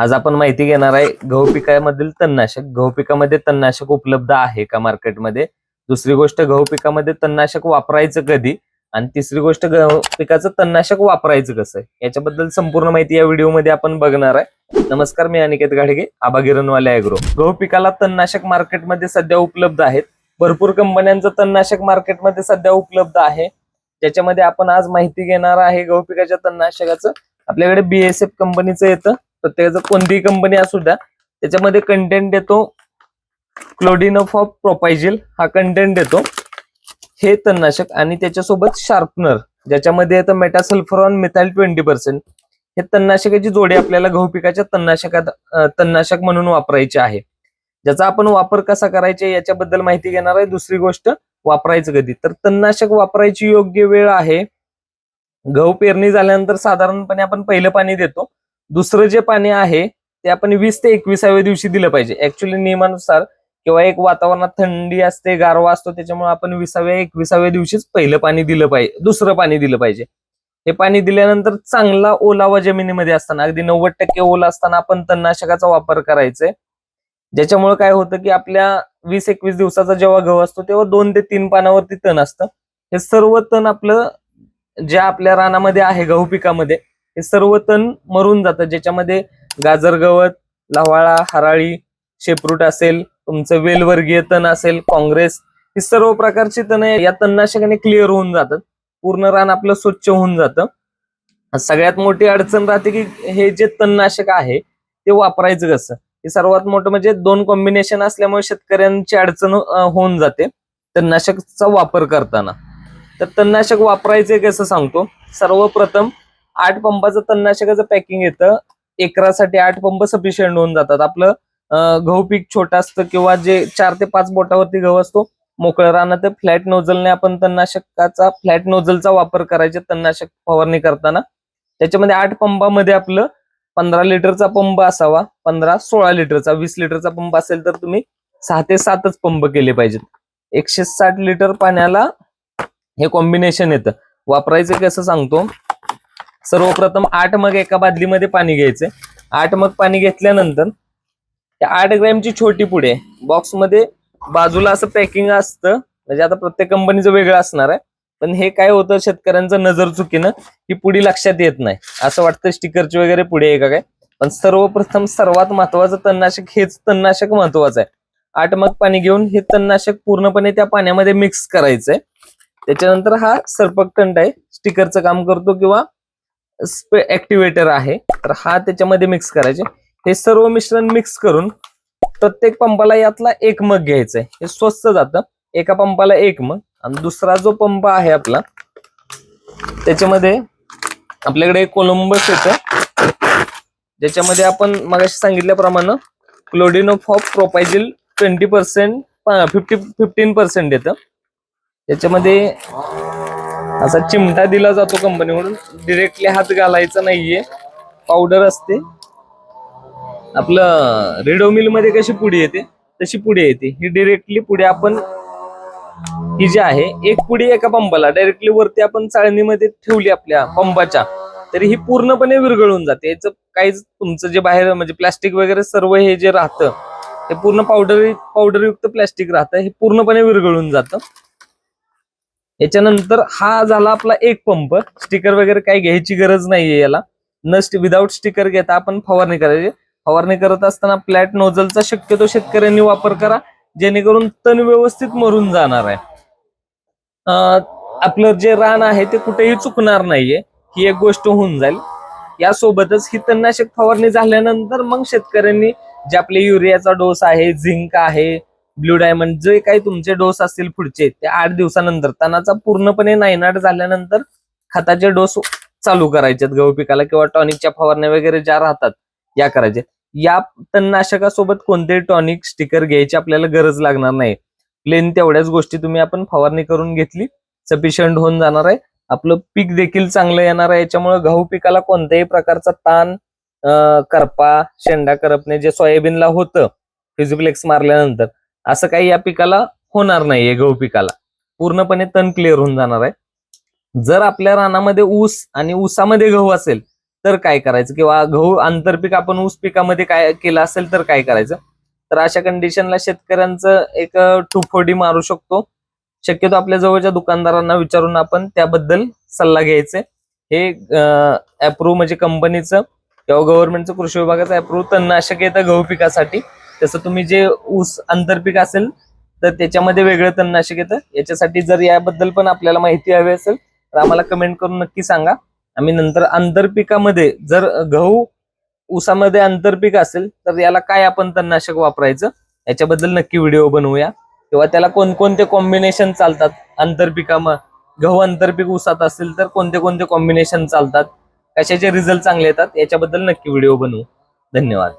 आज आपण माहिती घेणार आहे गहू पिकामधील तणनाशक. गहू पिकामध्ये तणनाशक उपलब्ध आहे का मार्केटमध्ये? दुसरी गोष्ट गहू पिकामध्ये तणनाशक वापरायचं कधी? आणि तिसरी गोष्ट गहू पिकाचं तणनाशक वापरायचं कसं याच्याबद्दल संपूर्ण माहिती या व्हिडिओमध्ये आपण बघणार आहे. नमस्कार मी अनिकेत गाडगे आबा गिरणवाले अॅग्रो. गहू पिकाला तणनाशक मार्केटमध्ये सध्या उपलब्ध आहेत. भरपूर कंपन्यांचं तणनाशक मार्केटमध्ये सध्या उपलब्ध आहे. ज्याच्यामध्ये आपण आज माहिती घेणार आहे गहू पिकाच्या तणनाशकाचं. आपल्याकडे बीएसएफ कंपनीचं येतं. तर त्याचं कोणतीही कंपनी असू द्या त्याच्यामध्ये कंटेंट देतो. क्लोडिनफ ऑफ प्रोपायजिल हा कंटेंट देतो. हे तणनाशक आणि त्याच्यासोबत शार्पनर ज्याच्यामध्ये येतं मेटासल्फरॉन मिथाईल ट्वेंटी पर्सेंट हे तणनाशकाची जोडी आपल्याला गहू पिकाच्या तणनाशकात तणनाशक म्हणून वापरायचे आहे. ज्याचा आपण वापर कसा करायचा याच्याबद्दल माहिती घेणार आहे. दुसरी गोष्ट वापरायचं कधी? तर तणनाशक वापरायची योग्य वेळ आहे. गहू पेरणी झाल्यानंतर साधारणपणे आपण पहिलं पाणी देतो. दुसरं जे पाणी आहे ते आपण वीस ते एकविसाव्या दिवशी दिलं पाहिजे. ऍक्च्युली नियमानुसार किंवा एक वातावरणात थंडी असते गारवा असतो त्याच्यामुळे आपण विसाव्या एकविसाव्या दिवशीच पहिलं पाणी दिलं पाहिजे दुसरं पाणी दिलं पाहिजे. हे पाणी दिल्यानंतर चांगला ओलावा जमिनीमध्ये असताना अगदी नव्वद टक्के ओला असताना आपण तणनाशकाचा वापर करायचा. ज्याच्यामुळे काय होतं की आपल्या वीस एकवीस दिवसाचा जेव्हा गहू असतो तेव्हा दोन ते तीन पानावरती तण असतं. हे सर्व तण आपलं जे आपल्या रानामध्ये आहे गहू पिकामध्ये हे सर्व तण मरून जातं ज्याच्यामध्ये गाजर गवत लव्हाळा हराळी शेपरूट असेल तुमचं वेलवर्गीय तण असेल काँग्रेस ही सर्व प्रकारची तण या तणनाशकाने क्लिअर होऊन जातात. पूर्ण रान आपलं स्वच्छ होऊन जातं. सगळ्यात मोठी अडचण राहते की हे जे तणनाशक आहे ते वापरायचं कसं? हे सर्वात मोठं म्हणजे दोन कॉम्बिनेशन असल्यामुळे शेतकऱ्यांची अडचण होऊन जाते तणनाशकचा वापर करताना. तर तणनाशक वापरायचे कसं सांगतो? सर्वप्रथम आठ पंपाचं तणनाशकाचं पॅकिंग येतं. एकरासाठी आठ पंप सफिशियंट होऊन जातात. आपलं गहू पीक छोटं असतं किंवा जे चार ते पाच बोटावरती गहू असतो मोकळं राहणं तर फ्लॅट नोझलने आपण तणनाशकाचा फ्लॅट नोझलचा वापर करायचे तणनाशक फवारणी करताना. त्याच्यामध्ये आठ पंपामध्ये आपलं पंधरा लिटरचा पंप असावा पंधरा सोळा लिटरचा वीस लिटरचा पंप असेल तर तुम्ही सहा ते सातच पंप केले पाहिजेत. एकशे साठ लिटर पाण्याला हे कॉम्बिनेशन येतं. वापरायचं कसं सांगतो? सर्वप्रथम आठ मग एका बादलीमध्ये पाणी घ्यायचे. आठ मग पाणी घेतल्यानंतर त्या आठ ग्रॅमची छोटी पुढे बॉक्समध्ये बाजूला असं पॅकिंग असतं. म्हणजे आता प्रत्येक कंपनीचं वेगळं असणार आहे. पण हे काय होतं शेतकऱ्यांचं नजर चुकीनं ही पुढी लक्षात येत नाही. असं वाटतं स्टिकरची वगैरे पुढे आहे का काय? पण सर्वप्रथम सर्वात महत्वाचं तणनाशक हेच तणनाशक महत्वाचं आहे. आठ मग पाणी घेऊन हे तणनाशक पूर्णपणे त्या पाण्यामध्ये मिक्स करायचंय. त्याच्यानंतर हा सर्पकटंट आहे. स्टिकरचं काम करतो किंवा ऍक्टिव्हेटर आहे तर हा त्याच्यामध्ये मिक्स करायचे. हे सर्व मिश्रण मिक्स करून प्रत्येक पंपाला यातला एक मग घ्यायचंय. हे स्वस्त जातं. एका पंपाला एक मग आणि दुसरा जो पंप आहे आपला त्याच्यामध्ये आपल्याकडे कोलंबस येतं. ज्याच्यामध्ये आपण मगाशी सांगितल्याप्रमाणे clodinafop propargyl twenty percent fifty fifteen percent येतं. त्याच्यामध्ये असा चिमटा दिला जातो कंपनीकडून डिरेक्टली हात घालायचा नाहीये. पावडर असते. आपलं रेडो मिलमध्ये कशी पुढे येते? तशी पुढे येते. ही डिरेक्टली पुढे आपण ही जी आहे एक पुढे एका पंपाला. डायरेक्टली वरती आपण चाळणीमध्ये ठेवली आपल्या पंपाच्या. तरी ही पूर्णपणे विरघळून जाते. याचं काहीच तुमचं जे बाहेर म्हणजे प्लास्टिक वगैरे सर्व हे जे राहतं हे पूर्ण पावडर पावडरयुक्त प्लास्टिक राहतं हे पूर्णपणे विरघळून जातं. याच्यानंतर हा झाला आपला एक पंप. स्टिकर वगैरे काही घ्यायची गरज नाहीये याला. न विदाऊट स्टिकर घेता आपण फवारणी करायची. फवारणी करत असताना फ्लॅट नोझलचा शक्यतो शेतकऱ्यांनी वापर करा. जेणेकरून तण व्यवस्थित मरून जाणार आहे. आपलं जे रान आहे ते कुठेही चुकणार नाहीये. ही एक गोष्ट होऊन जाईल. यासोबतच ही तणनाशक फवारणी झाल्यानंतर मग शेतकऱ्यांनी जे आपले युरियाचा डोस आहे झिंक आहे ब्ल्यू डायमंड जे काही तुमचे डोस असतील पुढचे ते आठ दिवसानंतर तणाचा पूर्णपणे नायनाट झाल्यानंतर खताचे डोस चालू करायचे गहू पिकाला किंवा टॉनिकच्या फवारण्या वगैरे ज्या राहतात या करायच्या या तणनाशकासोबत कोणतेही टॉनिक स्टिकर घ्यायची आपल्याला गरज लागणार नाही. प्लेन तेवढ्याच गोष्टी तुम्ही आपण फवारणी करून घेतली सफिशियंट होऊन जाणार आहे. आपलं पीक देखील चांगलं येणार आहे याच्यामुळे गहू पिकाला कोणत्याही प्रकारचा ताण करपा शेंडा करपणे जे सोयाबीनला होतं फिजिप्लेक्स मारल्यानंतर असं काही या पिकाला होणार नाहीये गहू पिकाला. पूर्णपणे तण क्लिअर होऊन जाणार आहे. जर आपल्या रानामध्ये ऊस आणि ऊसामध्ये गहू असेल तर काय करायचं? किंवा गहू आंतरपीक आपण ऊस पिकामध्ये काय केलं असेल तर काय करायचं? तर अशा कंडिशनला शेतकऱ्यांचं एक टुफोडी मारू शकतो. शक्यतो आपल्या जवळच्या दुकानदारांना विचारून आपण त्याबद्दल सल्ला घ्यायचे हे अप्रूव्ह म्हणजे कंपनीचं किंवा गव्हर्नमेंटचं कृषी विभागाचं अप्रूव्ह तणनाशक येतं गहू पिकासाठी. तसं तुम्ही जे ऊस आंतरपीक असेल तर त्याच्यामध्ये वेगळं तणनाशक येतं. याच्यासाठी जर याबद्दल पण आपल्याला माहिती हवी असेल तर आम्हाला कमेंट करून नक्की सांगा. आम्ही नंतर आंतरपिकामध्ये जर गहू ऊसामध्ये आंतरपीक असेल तर याला काय आपण तणनाशक वापरायचं याच्याबद्दल नक्की व्हिडिओ बनवूया. किंवा त्याला कोणकोणते कॉम्बिनेशन चालतात? आंतरपिकाम गहू आंतरपीक ऊसात असेल तर कोणते कोणते कॉम्बिनेशन चालतात? कशाचे रिझल्ट चांगले येतात? याच्याबद्दल नक्की व्हिडिओ बनवू. धन्यवाद.